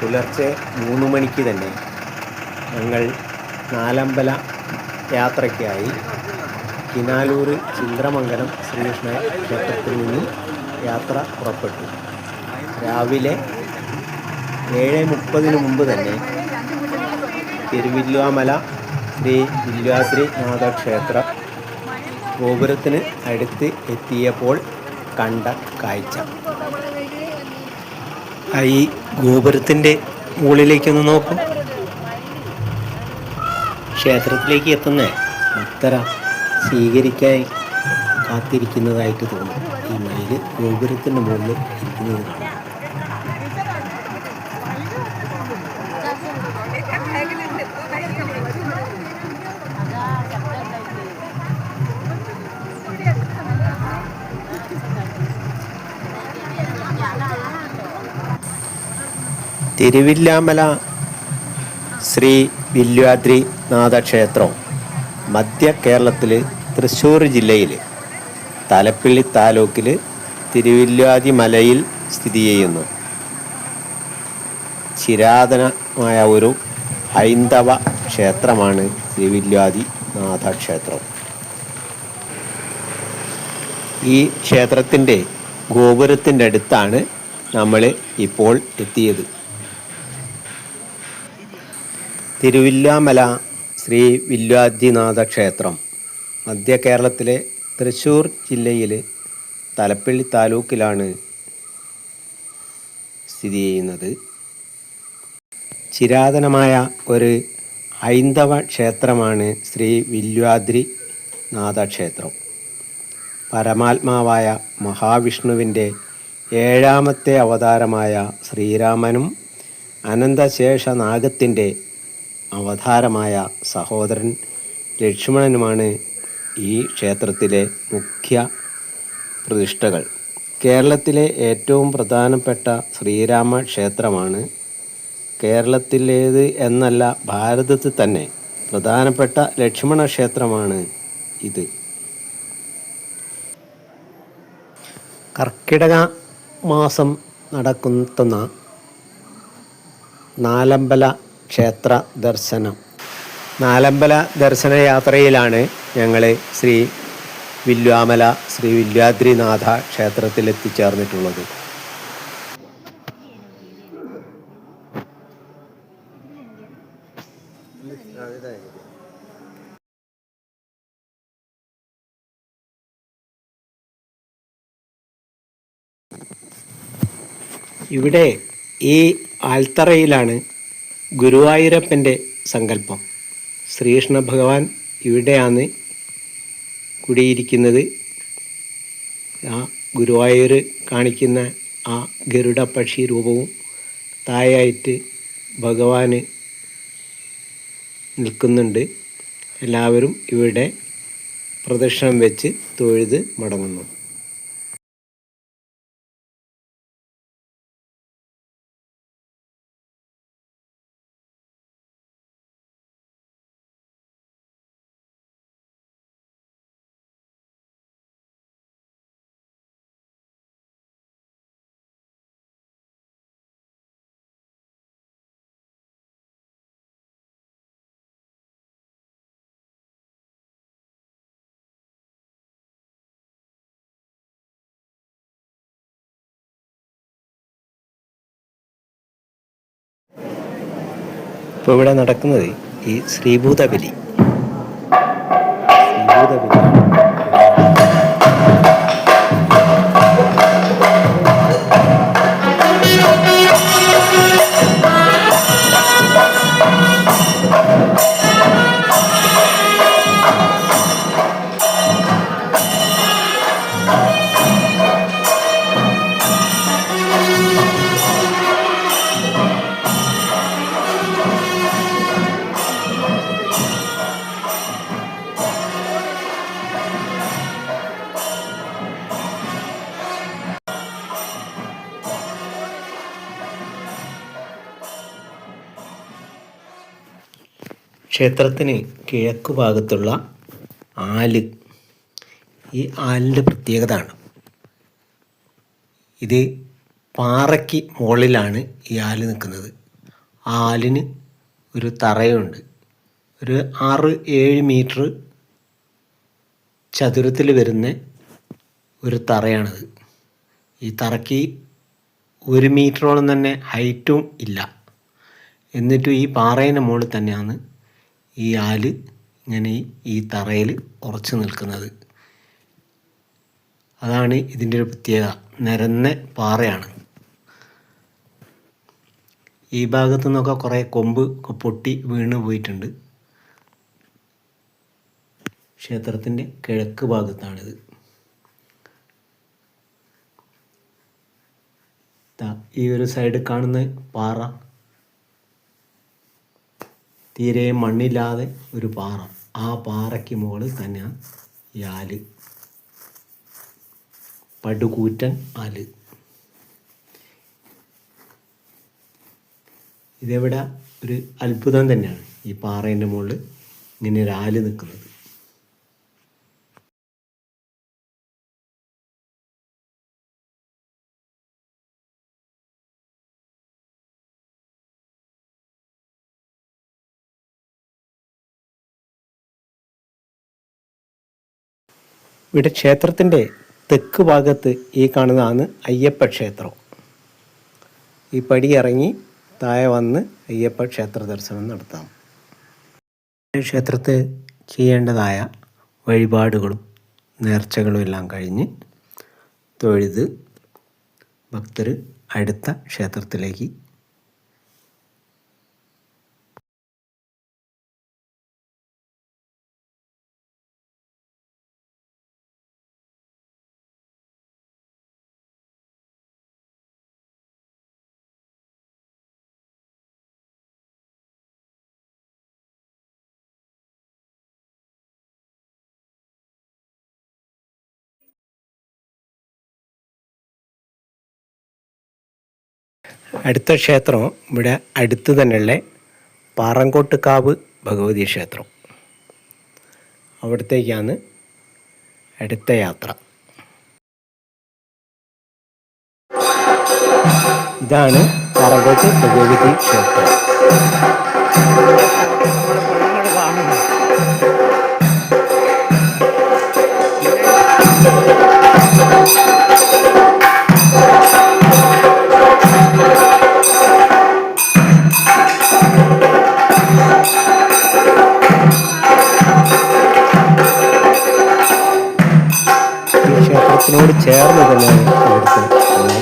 പുലർച്ചെ മൂന്ന് മണിക്ക് തന്നെ ഞങ്ങൾ നാലമ്പല യാത്രയ്ക്കായി കിനാലൂർ ചിന്ദ്രമംഗലം ശ്രീകൃഷ്ണ ക്ഷേത്രത്തിൽ നിന്ന് യാത്ര പുറപ്പെട്ടു. രാവിലെ ഏഴ് മുപ്പതിന് മുമ്പ് തന്നെ തിരുവില്ലുവാമല ശ്രീ വില്വാദ്രി നാഥ ക്ഷേത്ര ഗോപുരത്തിന് അടുത്ത് എത്തിയപ്പോൾ കണ്ട കാഴ്ച. ഈ ഗോപുരത്തിന്റെ മുകളിലേക്കൊന്ന് നോക്കൂ. ക്ഷേത്രത്തിലേക്ക് എത്തുന്ന ഭക്തര സ്വീകരിക്കാൻ കാത്തിരിക്കുന്നതായിട്ട് തോന്നും. ഈ മയിൽ ഗോപുരത്തിന്റെ മുകളിൽ ഇരിക്കുന്നത് കാണാം. തിരുവില്ലാമല ശ്രീ വില്വാദ്രി നാഥക്ഷേത്രം മധ്യ കേരളത്തിൽ തൃശ്ശൂർ ജില്ലയിൽ തലപ്പിള്ളി താലൂക്കിൽ തിരുവില്ലാതി മലയിൽ സ്ഥിതി ചെയ്യുന്നു. ചിരാതനമായ ഒരു ഹൈന്ദവ ക്ഷേത്രമാണ് തിരുവില്ലാതി നാഥക്ഷേത്രം ഈ ക്ഷേത്രത്തിന്റെ ഗോപുരത്തിന്റെ അടുത്താണ് നമ്മൾ ഇപ്പോൾ എത്തിയത്. തിരുവില്ലാമല ശ്രീ വില്വാദ്യനാഥ ക്ഷേത്രം മധ്യ കേരളത്തിലെ തൃശ്ശൂർ ജില്ലയിൽ തലപ്പള്ളി താലൂക്കിലാണ് സ്ഥിതി ചെയ്യുന്നത്. ചിരാതനമായ ഒരു ഹൈന്ദവ ക്ഷേത്രമാണ് ശ്രീ വില്വാദ്രി നാഥക്ഷേത്രം പരമാത്മാവായ മഹാവിഷ്ണുവിന്റെ ഏഴാമത്തെ അവതാരമായ ശ്രീരാമനും അനന്തശേഷ അനന്തശേഷനാഗത്തിന്റെ അവതാരമായ സഹോദരൻ ലക്ഷ്മണനുമാണ് ഈ ക്ഷേത്രത്തിലെ മുഖ്യ പ്രതിഷ്ഠകൾ. കേരളത്തിലെ ഏറ്റവും പ്രധാനപ്പെട്ട ശ്രീരാമ ക്ഷേത്രമാണ് കേരളത്തിലേത് എന്നല്ല ഭാരതത്തിൽ തന്നെ പ്രധാനപ്പെട്ട ലക്ഷ്മണ ക്ഷേത്രമാണ് ഇത്. കർക്കിടക മാസം നടക്കുന്ന നാലമ്പല ക്ഷേത്ര ദർശനം. നാലമ്പല ദർശന യാത്രയിലാണ് ഞങ്ങൾ ശ്രീ വില്വാമല ശ്രീ വില്വാദ്രിനാഥ ക്ഷേത്രത്തിൽ എത്തിച്ചേർന്നിട്ടുള്ളത് ഇവിടെ ഈ ആൽത്തറയിലാണ് ഗുരുവായൂരപ്പന്റെ സങ്കല്പം. ശ്രീകൃഷ്ണ ഭഗവാൻ ഇവിടെയാണ് കുടിയിരിക്കുന്നത്. ആ ഗുരുവായൂർ കാണിക്കുന്ന ആ ഗരുഡ പക്ഷി രൂപവും തായായിട്ട് ഭഗവാന് നിൽക്കുന്നുണ്ട്. എല്ലാവരും ഇവിടെ പ്രദക്ഷിണം വെച്ച് തൊഴുത് മടങ്ങുന്നു. ഇപ്പോൾ ഇവിടെ നടക്കുന്നത് ഈ ശ്രീഭൂത ബലി ക്ഷേത്രത്തിന് കിഴക്ക് ഭാഗത്തുള്ള ആൽ. ഈ ആലിന്റെ പ്രത്യേകത ആണ് ഇത് പാറയ്ക്ക് മുകളിലാണ് ഈ ആൽ നിൽക്കുന്നത്. ആലിന് ഒരു തറയുണ്ട്. ഒരു ആറ് ഏഴ് മീറ്റർ ചതുരത്തിൽ വരുന്ന ഒരു തറയാണത്. ഈ തറയ്ക്ക് ഒരു മീറ്ററോളം തന്നെ ഹൈറ്റും ഇല്ല. എന്നിട്ടും ഈ പാറേന്റെ മുകളിൽ തന്നെയാണ് ഈ ആൽ ഇങ്ങനെ ഈ തറയിൽ ഉറച്ചു നിൽക്കുന്നത്. അതാണ് ഇതിന്റെ ഒരു പ്രത്യേകത. നിരന്ന പാറയാണ്. ഈ ഭാഗത്തു നിന്നൊക്കെ കുറേ കൊമ്പ് പൊട്ടി വീണ് പോയിട്ടുണ്ട്. ക്ഷേത്രത്തിന്റെ കിഴക്ക് ഭാഗത്താണിത്. ഈ ഒരു സൈഡ് കാണുന്ന പാറ തീരെ മണ്ണില്ലാതെ ഒരു പാറ. ആ പാറയ്ക്ക് മുകളിൽ തന്നെയാണ് ഈ ആൽ പടുകൂറ്റൻ ആൽ. ഇതെവിടെ? ഒരു അത്ഭുതം തന്നെയാണ് ഈ പാറേന്റെ മുകളിൽ ഇങ്ങനെ ഒരു ആൽ നിൽക്കുന്നത്. ഇവിടെ ക്ഷേത്രത്തിന്റെ തെക്ക് ഭാഗത്ത് ഈ കാണുന്നതാണ് അയ്യപ്പ ക്ഷേത്രം. ഈ പടി ഇറങ്ങി താഴെ വന്ന് അയ്യപ്പ ക്ഷേത്ര ദർശനം നടത്താം. ക്ഷേത്രത്തിൽ ചെയ്യേണ്ടതായ വഴിപാടുകളും നേർച്ചകളും എല്ലാം കഴിഞ്ഞ് തൊഴുത് ഭക്തർ അടുത്ത ക്ഷേത്രത്തിലേക്ക് അടുത്ത ക്ഷേത്രം ഇവിടെ അടുത്ത് തന്നെയുള്ള പാറങ്കോട്ടുകാവ് ഭഗവതി ക്ഷേത്രം. അവിടത്തേക്കാണ് അടുത്ത യാത്ര. ഇതാണ് പാറങ്കോട്ട് ഭഗവതി ക്ഷേത്രം. ക്ഷേത്രത്തിനോട് ചേർന്ന് തന്നെയാണ്